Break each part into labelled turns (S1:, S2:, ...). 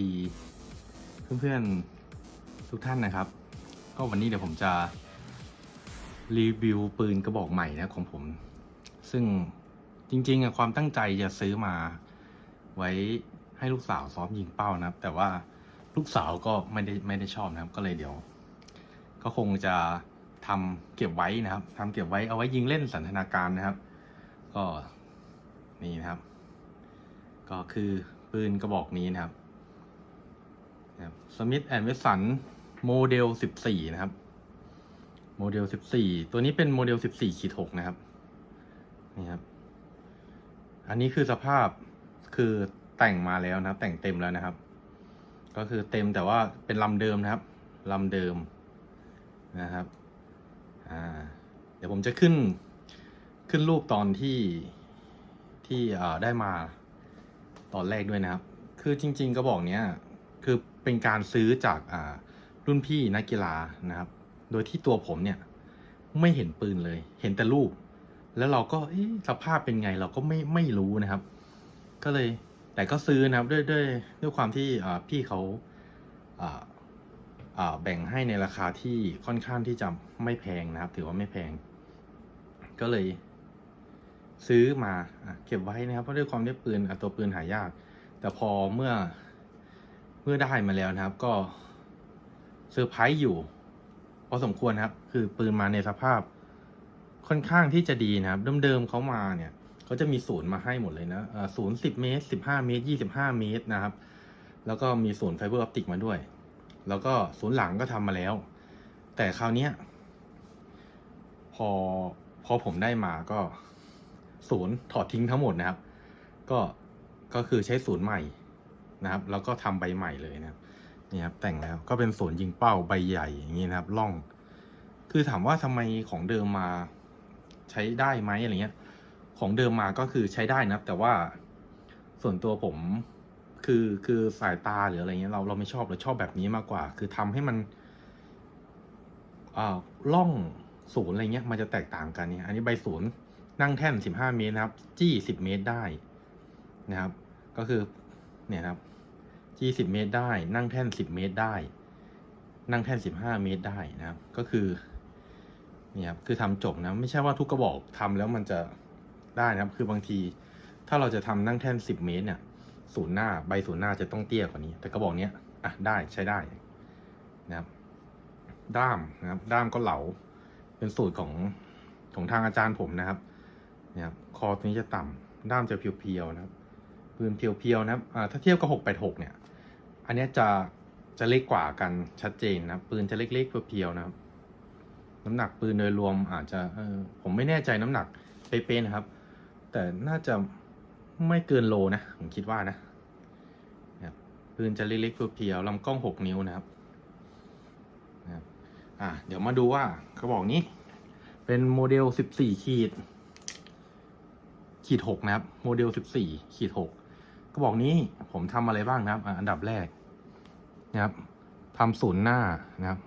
S1: ดีเพื่อนๆทุกท่านนะครับ ก็วันนี้เดี๋ยวผมจะ รีวิวปืนกระบอกใหม่นะของผม ซึ่งจริงๆอะความตั้งใจจะซื้อมาไว้ให้ลูกสาวซ้อมยิงเป้านะครับ แต่ว่าลูกสาวก็ไม่ได้ไม่ได้ชอบนะครับ ก็เลยเดี๋ยว ก็คงจะทำเก็บไว้นะครับทำเก็บไว้เอาไว้ยิงเล่นสันทนาการนะครับ ก็นี่นะครับ ก็คือปืนกระบอกนี้นะครับ สมิธแอนด์เวสันโมเดลสิบสี่นะครับ โมเดลสิบสี่ตัวนี้เป็นโมเดลสิบสี่ขีดหกนะครับ นี่ครับ อันนี้คือสภาพคือแต่งมาแล้วนะครับ แต่งเต็มแล้วนะครับ ก็คือเต็มแต่ว่าเป็นลำเดิมนะครับลำเดิมนะครับ อ่า เดี๋ยวผมจะขึ้นขึ้นรูปตอนที่ที่ได้มาตอนแรกด้วยนะครับ คือจริง ๆ กระบอกเนี้ย คือเป็นการซื้อจากรุ่นพี่นักกีฬานะครับ โดยที่ตัวผมเนี่ยไม่เห็นปืนเลย เห็นแต่รูป แล้วเราก็สภาพเป็นไงเราก็ไม่ไม่รู้นะครับ ก็เลยแต่ก็ซื้อนะครับด้วยด้วยด้วยความที่พี่เขาแบ่งให้ในราคาที่ค่อนข้างที่จะไม่แพงนะครับ ถือว่าไม่แพง ก็เลย ซื้อมาอเก็บไว้นะครับเพราะด้วยความที่ปืนตัวปืนหายาก แต่พอเมื่อ เมื่อได้มาแล้วนะครับ ก็เซอร์ไพรส์อยู่พอสมควรครับ คือปืนมาในสภาพค่อนข้างที่จะดีนะครับ เดิมๆเขามาเนี่ยเขาจะมีศูนย์มาให้หมดเลยนะศูนย์สิบเมตรสิบห้าเมตรยี่สิบห้าเมตรนะครับ แล้วก็มีศูนย์ไฟเบอร์ออปติกมาด้วย แล้วก็ศูนย์หลังก็ทำมาแล้ว แต่คราวเนี้ยพอพอผมได้มาก็ศูนย์ถอดทิ้งทั้งหมดนะครับ ก็ก็คือใช้ศูนย์ใหม่ นะครับ แล้วก็ทำใบใหม่เลยนะครับนี่ครับแต่งแล้วก็เป็นศูนยิงเป้าใบใหญ่อย่างนี้นะครับล่อง คือถามว่าทำไมของเดิมมาใช้ได้ไหมอะไรเงี้ย ของเดิมมาก็คือใช้ได้นะครับ แต่ว่าส่วนตัวผมคือคือสายตาหรืออะไรเงี้ยเราเราไม่ชอบเราชอบแบบนี้มากกว่า คือทำให้มันอ่าล่องศูนย์อะไรเงี้ยมันจะแตกต่างกันเนี่ย อันนี้ใบศูนย์นั่งแท่นสิบห้าเมตรนะครับ จี้สิบเมตรได้นะครับ ก็คือเนี่ยครับ จี้สิบเมตรได้ นั่งแท่นสิบเมตรได้ นั่งแท่นสิบห้าเมตรได้นะครับ ก็คือเนี่ยครับคือทำจบนะไม่ใช่ว่าทุกกระบอกทำแล้วมันจะได้นะครับ คือบางที ถ้าเราจะทำนั่งแท่นสิบเมตรเนี่ยศูนย์หน้าใบศูนย์หน้าจะต้องเตี้ยกว่านี้ แต่กระบอกเนี้ยอะได้ใช้ได้นะครับ ด้ามนะครับ ด้ามก็เหลาเป็นสูตรของของทางอาจารย์ผมนะครับเนี่ยครับคอตัวนี้จะต่ำด้ามจะเพียวๆนะครับปืนเพียวๆนะครับอ่าถ้าเทียบกับหกแปดหกเนี่ย อันนี้จะจะเล็กกว่ากันชัดเจนนะปืนจะเล็กๆเพียวๆนะครับ น้ำหนักปืนโดยรวมอาจจะเออผมไม่แน่ใจน้ำหนักเป๊ะๆนะครับ แต่น่าจะไม่เกินโลนะผมคิดว่านะปืนจะเล็กๆเพียวๆลำกล้องหกนิ้วนะครับนะครับอะเดี๋ยวมาดูว่ากระบอกนี้ เป็นโมเดลสิบสี่ขีด ขีดหกนะครับ โมเดลสิบสี่ขีดห กระบอกนี้ผมทำอะไรบ้างนะครับอันดับแรกนะครับทำศูนย์หน้านะครับ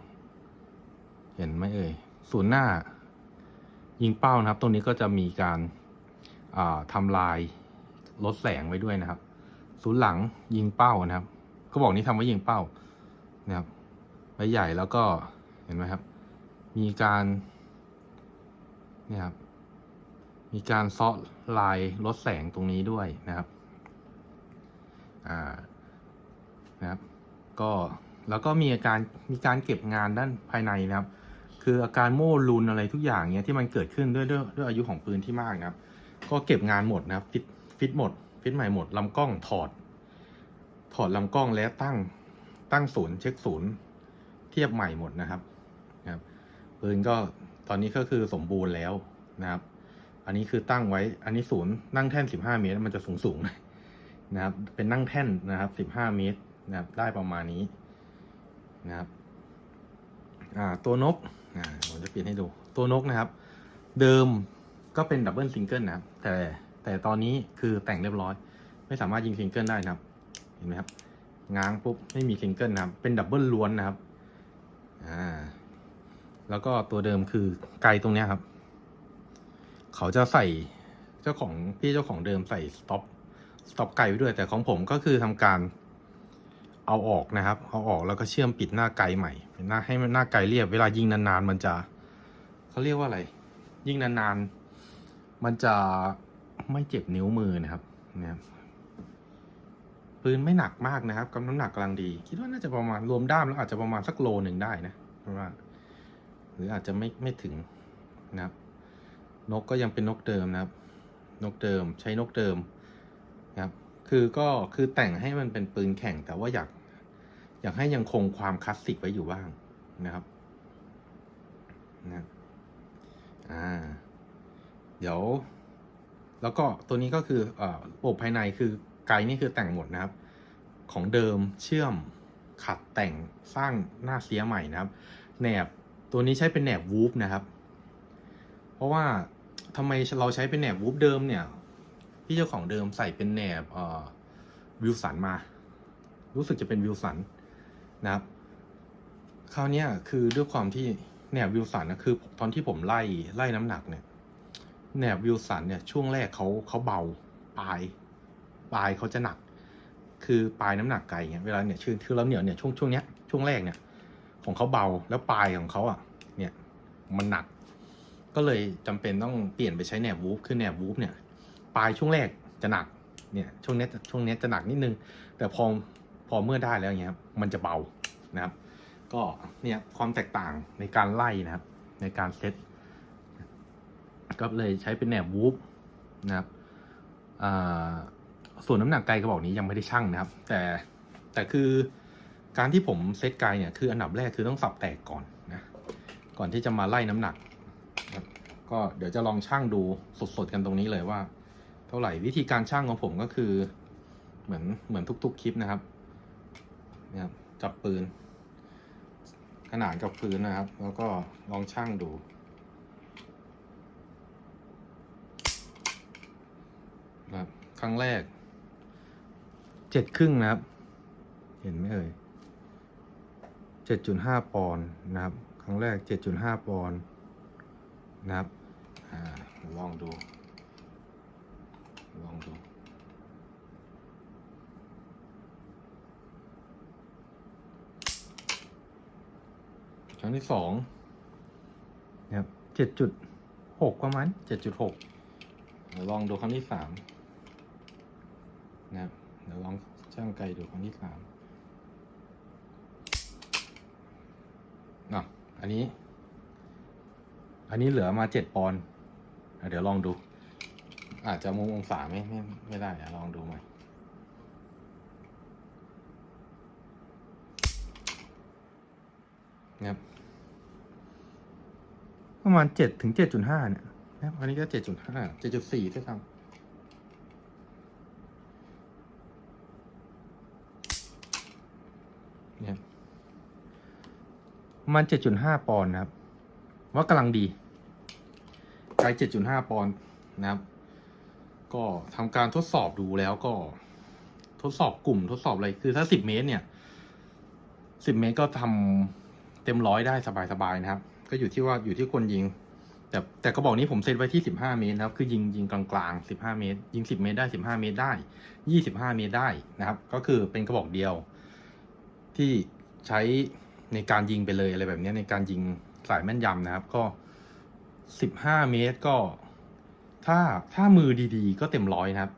S1: เห็นไหมเอ่ยศูนย์หน้า ยิงเป้านะครับ ตรงนี้ก็จะมีการาทำลายลดแสงไว้ด้วยนะครับ ศูนย์หลังยิงเป้านะครับกระบอกนี้ทำไว้ยิงเป้านะครับใบใหญ่แล้วก็เห็นไหมครับ มีการเนี่ยครับ มีการเซาะลายลดแสงตรงนี้ด้วยนะครับ อ่านะครับก็แล้วก็มีอาการมีการเก็บงานด้านภายในนะครับ คืออาการโม่ลุนอะไรทุกอย่างเนี้ยที่มันเกิดขึ้นด้วยด้วยด้วยอายุของปืนที่มากนะครับ ก็เก็บงานหมดนะครับฟิตฟิตหมด ฟิตใหม่หมดลำกล้องถอด ถอดลำกล้องแล้วตั้งตั้งศูนย์เช็คศูนย์เทียบใหม่หมดนะครับนะครับปืนก็ตอนนี้ก็คือสมบูรณ์แล้วนะครับ อันนี้คือตั้งไว้อันนี้ศูนย์นั่งแท่นสิบห้าเมตร มันจะสูงสูงๆหน่อย นะครับ เป็นนั่งแท่นนะครับสิบห้าเมตรนะครับ ได้ประมาณนี้นะครับอ่าตัวนกผมจะเปลี่ยนให้ดู ตัวนกนะครับ เดิมก็เป็นดับเบิลซิงเกิลนะครับ แต่แต่ตอนนี้คือแต่งเรียบร้อย ไม่สามารถยิงซิงเกิลได้นะครับ เห็นไหมครับ ง้างปุ๊บไม่มีซิงเกิลนะครับ เป็นดับเบิลล้วนนะครับอ่าแล้วก็ตัวเดิมคือไกลตรงเนี้ยครับ เขาจะใส่เจ้าของพี่เจ้าของเดิมใส่สต็อป สต็อปไกลไว้ด้วย แต่ของผมก็คือทำการเอาออกนะครับ เอาออกแล้วก็เชื่อมปิดหน้าไกลใหม่เป็นหน้าให้มันหน้าไกลเรียบ เวลายิงนานๆมันจะเขาเรียกว่าอะไร ยิงนานๆมันจะไม่เจ็บนิ้วมือนะครับนะครับปืนไม่หนักมากนะครับกำน้ำหนักกำลังดี คิดว่าน่าจะประมาณรวมด้ามแล้วอาจจะประมาณสักโลหนึ่งได้นะเพราะว่าหรืออาจจะไม่ไม่ถึงนะครับ นกก็ยังเป็นนกเดิมนะครับ นกเดิมใช้นกเดิม ครับ คือก็คือแต่งให้มันเป็นปืนแข่งแต่ว่าอยาก อยากให้ยังคงความคลาสสิกไว้อยู่บ้างนะครับนะอ่า เดี๋ยว แล้วก็ตัวนี้ก็คือเอ่อระบบภายในคือไกด์นี่คือแต่งหมดนะครับ ของเดิมเชื่อมขัดแต่งสร้างหน้าเสียใหม่นะครับแหนบตัวนี้ใช้เป็นแหนบวูฟนะครับ เพราะว่าทำไมเราใช้เป็นแหนบวูฟเดิมเนี่ย พี่เจ้าของเดิมใส่เป็นแหนบเอ่อวิลสันมา รู้สึกจะเป็นวิลสันนะครับคราวนี้คือด้วยความที่แหนบวิลสันนะคือ ตอนที่ผมไล่ไล่น้ำหนักเนี่ยแหนบวิลสันเนี่ยช่วงแรกเขาเขาเบาปลายปลายเขาจะหนัก คือปลายน้ำหนักไกลเงี้ยเวลาเนี่ยชื่อคือเราเหนียวเนี่ยช่วงช่วงเนี้ยช่วงแรกเนี่ยของเขาเบาแล้วปลายของเขาอะเนี่ยมันหนัก ก็เลยจำเป็นต้องเปลี่ยนไปใช้แหนบวูฟคือแหนบวูฟเนี่ย ปลายช่วงแรกจะหนักเนี่ยช่วงเนี้ช่วงเนี้จะหนักนิดนึง แต่พอพอเมื่อได้แล้วอย่างเงี้ยมันจะเบานะครับ ก็เนี่ยความแตกต่างในการไล่นะครับ ในการเซตก็เลยใช้เป็นแหนบวูฟนะครับส่วนน้ำหนักไกลกระบอกนี้ยังไม่ได้ชั่งนะครับ แต่แต่คือการที่ผมเซตไกลเนี่ยคืออันดับแรกคือต้องสับแตกก่อนนะก่อนที่จะมาไล่น้ำหนักนะก็เดี๋ยวจะลองชั่งดูสดๆกันตรงนี้เลยว่า เท่าไหร่วิธีการชั่งของผมก็คือ เหมือนเหมือนทุก ๆ คลิปนะครับนี่ครับจับปืน ขนาดกับพื้นนะครับ แล้วก็ลองชั่งดูนะครับครั้งแรกเจ็ดครึ่งนะครับ เห็นไหมเอ่ยเจ็ดจุดห้าปอนด์นะครับ ครั้งแรกเจ็ดจุดห้าปอนด์นะครับลองดู ลองดูครั้งที่สองนะครับเจ็ดจุดหกประมาณเจ็ดจุดหกเดี๋ยวลองดูครั้งที่สามนะครับเดี๋ยวลองช่างไกลดูครั้งที่สามอะอันนี้ อันนี้เหลือมาเจ็ดปอนด์อะเดี๋ยวลองดู อาจจะมุมองศาไม่ไม่ไม่ได้อะลองดูใหม่นะครับประมาณเจ็ดถึงเจ็ดจุดห้าเนี่ยนะครับอันนี้ก็เจ็ดจุดห้าเจ็ดจุดสี่ด้วยซ้ำเนี่ยประมาณเจ็ดจุดห้าปอนด์นะครับ ว่ากำลังดีไกลเจ็ดจุดห้าปอนด์นะครับ ก็ทำการทดสอบดูแล้วก็ทดสอบกลุ่มทดสอบอะไรคือถ้าสิบเมตรเนี่ยสิบเมตรก็ทำเต็มร้อยได้สบายๆนะครับ ก็อยู่ที่ว่าอยู่ที่คนยิง แต่แต่กระบอกนี้ผมเซตไว้ที่สิบห้าเมตรนะครับ คือยิงยิงกลางๆสิบห้าเมตร ยิงสิบเมตรได้สิบห้าเมตรได้ยี่สิบห้าเมตรได้นะครับ ก็คือเป็นกระบอกเดียว ที่ใช้ในการยิงไปเลยอะไรแบบนี้ในการยิงสายแม่นยำนะครับ ก็สิบห้าเมตรก็ ถ้าถ้ามือดีๆ ก็เต็มร้อยนะครับ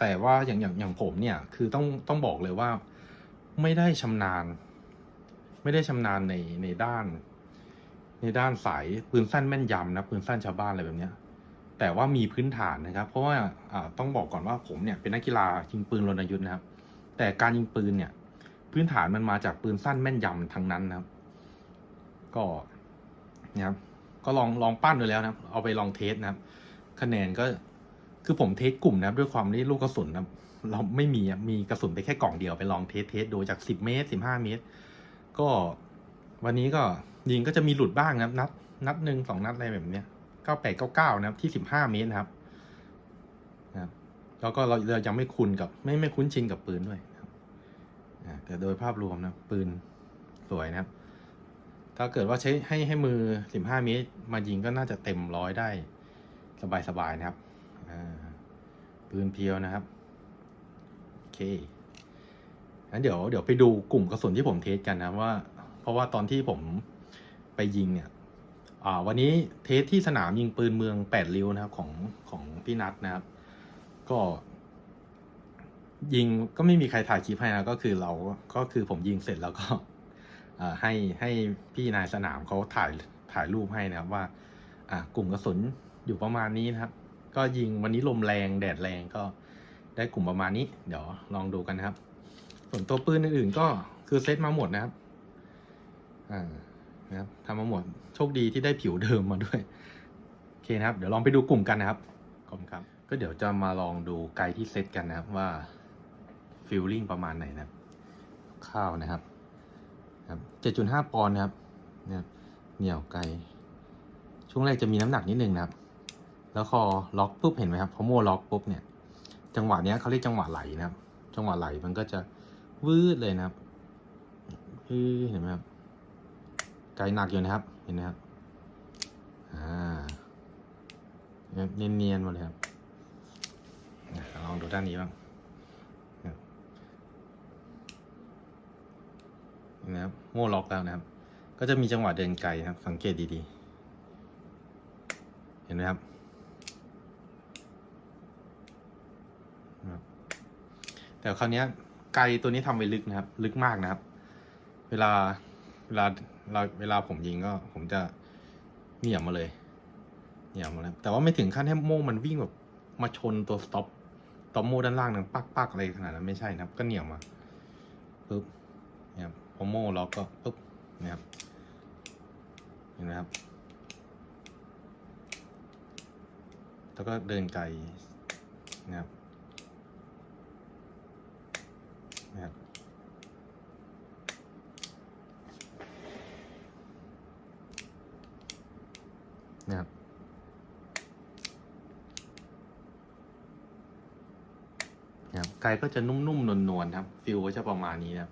S1: แต่ว่าอย่างอย่างอย่างผมเนี่ยคือต้องต้องบอกเลยว่าไม่ได้ชำนาญ ไม่ได้ชำนาญในในด้าน ในด้านสายปืนสั้นแม่นยำนะปืนสั้นชาวบ้านอะไรแบบเนี้ยแต่ว่ามีพื้นฐานนะครับ เพราะว่าอ่าต้องบอกก่อนว่าผมเนี่ยเป็นนักกีฬายิงปืนรณยุทธ์นะครับ แต่การยิงปืนเนี่ย พื้นฐานมันมาจากปืนสั้นแม่นยำทั้งนั้นนะครับ ก็นี่ยครับก็ลองลองปั้นดูแล้วนะเอาไปลองเทสนะครับ คะแนนก็คือผมเทสกลุ่มนะครับด้วยความที่ลูกกระสุนนะเราไม่มีมีกระสุนไปแค่กล่องเดียวไปลองเทสเทสดูจากสิบเมตรสิบห้าเมตร ก็วันนี้ก็ยิงก็จะมีหลุดบ้างนะครับ นัด นัดหนึ่งสองนัดอะไรแบบเนี้ยเก้าแปดเก้าเก้านะครับที่สิบห้าเมตรนะครับนะครับแล้วก็เราเรายังไม่คุ้นกับ ไม่ไม่คุ้นชินกับปืนด้วยนะครับแต่โดยภาพรวมนะปืนสวยนะครับ ถ้าเกิดว่าใช้ให้ให้มือสิบห้าเมตร มายิงก็น่าจะเต็มร้อยได้ สบายๆนะครับอ่าปืนเพียวนะครับโอเคงั้นเดี๋ยวเดี๋ยวไปดูกลุ่มกระสุนที่ผมเทสกันนะว่า เพราะว่าตอนที่ผมไปยิงเนี่ยอ่าวันนี้เทสที่สนามยิงปืนเมืองแปดริ้วนะครับของของพี่นัทนะครับ ก็ ยิงก็ไม่มีใครถ่ายคลิปให้นะก็คือเราก็คือผมยิงเสร็จแล้วก็อ่าให้ให้พี่นายสนามเขาถ่ายถ่ายรูปให้นะครับว่าอ่ากลุ่มกระสุน อยู่ประมาณนี้นะครับ ก็ยิงวันนี้ลมแรงแดดแรงก็ได้กลุ่มประมาณนี้ เดี๋ยวลองดูกันนะครับ ส่วนตัวปืนอื่นๆก็คือเซตมาหมดนะครับ อ่า นะครับทำมาหมด โชคดีที่ได้ผิวเดิมมาด้วย โอเคนะครับ เดี๋ยวลองไปดูกลุ่มกันนะครับขอบคุณครับ ก็เดี๋ยวจะมาลองดูไกด์ที่เซตกันนะครับว่าฟิลลิ่งประมาณไหนนะครับ ข้าวนะครับครับ7.5ปอนด์นะครับ เนะครับเหนียวไกลช่วงแรกจะมีน้ำหนักนิดนึงนะครับ แล้วคอล็อกปุ๊บเห็นไหมครับพอโม่ล็อกปุ๊บเนี่ย จังหวะเนี้ยเขาเรียกจังหวะไหลนะครับ จังหวะไหลมันก็จะวืดเลยนะครับเห็นไหมครับไกลหนักอยู่นะครับ เห็นไหมครับอ่าเนียนๆมาเลยครับลองดูด้านนี้บ้างเห็นไหมครับโม่ล็อกแล้วนะครับ ก็จะมีจังหวะเดินไกลนะครับ สังเกตดีๆ เห็นไหมครับ แต่คราวนี้ไกลตัวนี้ทำไว้ลึกนะครับ ลึกมากนะครับ เวลาเวลาเราเวลาผมยิงก็ผมจะเหนี่ยมมาเลยเหนี่ยมมาเลยแต่ว่าไม่ถึงขั้นให้โม่มันวิ่งแบบมาชนตัวสต็อปต็อโม่ด้านล่างนั่งปักปักอะไรขนาดนั้นไม่ใช่นะครับ ก็เหนี่ยมมาปุ๊บเนี่ยครับพอโม่ล็อกก็ปุ๊บนี่ยครับเห็นไหมครับแล้วก็เดินไกลนะครับ นะครับนะครับนะครับไก่ก็จะนุ่มๆนวลๆครับฟิลก็จะประมาณนี้นะครับ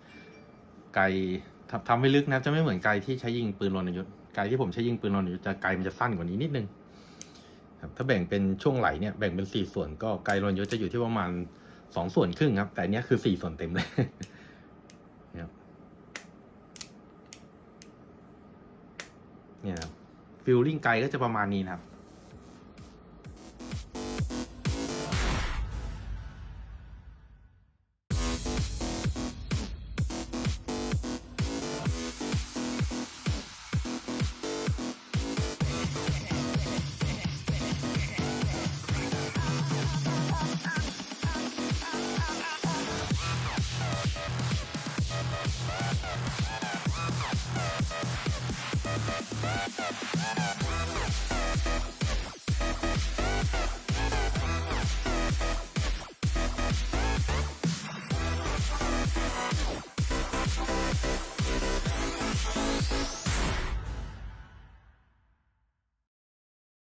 S1: ไก่ทำไม่ลึกนะครับ จะไม่เหมือนไก่ที่ใช้ยิงปืนรณยุทธ์ไก่ที่ผมใช้ยิงปืนรณยุทธ์จะไก่มันจะสั้นกว่านี้นิดนึงครับถ้าแบ่งเป็นช่วงไหลเนี่ยแบ่งเป็นสี่ส่วนก็ไก่รณยุทธ์จะอยู่ที่ประมาณ สองส่วนครึ่งครับ แต่เนี้ยคือสี่ส่วนเต็มเลยนะครับเนี่ยครับฟิลลิ่งไกลก็จะประมาณนี้นะครับ Thank you.